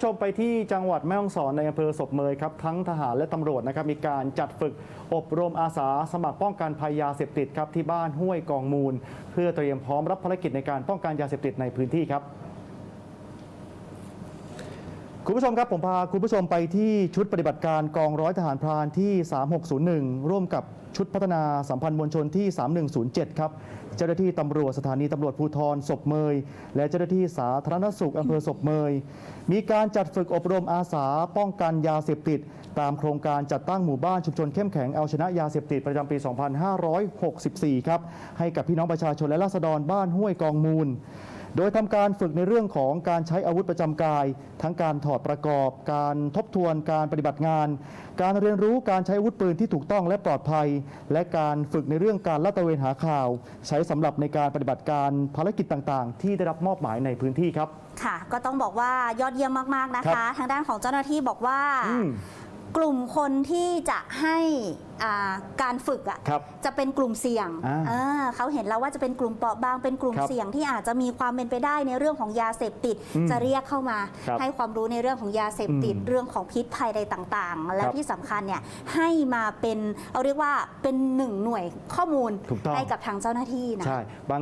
ผู้ชมไปที่จังหวัดแม่ฮ่องสอนในอำเภอศพเมยครับทั้งทหารและตำรวจนะครับมีการจัดฝึกอบรมอาสาสมัครป้องกันภัยยาเสพติดครับที่บ้านห้วยกองมูล เพื่อเตรียมพร้อมรับภารกิจในการป้องกันยาเสพติดในพื้นที่ครับ คุณผู้ชมครับผมพาคุณผู้ชมไปที่ชุดปฏิบัติการกองร้อยทหารพรานที่ 3601 ร่วมกับชุดพัฒนาสัมพันธ์มวลชนที่ 3107 ครับเจ้าหน้าที่ตำรวจสถานีตำรวจภูธรศพเมย และเจ้าหน้าที่สาธารณสุขอำเภอศพเมย มีการจัดฝึกอบรมอาสาป้องกันยาเสพติด ตามโครงการจัดตั้งหมู่บ้านชุมชนเข้มแข็งเอาชนะยาเสพติดประจำปี 2564 ครับให้กับพี่น้องประชาชนและราษฎรบ้านห้วยกองมูล โดยทำการฝึกในเรื่องของการใช้อาวุธประจำกาย ทั้งการถอดประกอบ การทบทวนการปฏิบัติงาน การเรียนรู้การใช้อาวุธปืนที่ถูกต้องและปลอดภัย และการฝึกในเรื่องการลาดตระเวนหาข่าว ใช้สำหรับในการปฏิบัติการภารกิจต่างๆ ที่ได้รับมอบหมายในพื้นที่ครับ ค่ะ ก็ต้องบอกว่ายอดเยี่ยมมากๆนะครัคะบทางด้านของเจ้าหน้าที่บอกว่าอืม กลุ่มคนที่จะให้อ่าการฝึกอะครับจะเป็นกลุ่มเสี่ยงอ่าเออเขาเห็นแล้วว่าจะเป็นกลุ่มเปราะบางเป็นกลุ่มครับเสี่ยงที่อาจจะมีความเป็นไปได้ในเรื่องของยาเสพติดอืมจะเรียกเข้ามาครับให้ความรู้ในเรื่องของยาเสพติดอืมเรื่องของพิษภัยใดต่างๆ และครับที่สำคัญเนี่ยให้มาเป็นเอาเรียกว่าเป็นหนึ่งหน่วยข้อมูลถูกต้องให้กับทางเจ้าหน้าที่นะใช่บาง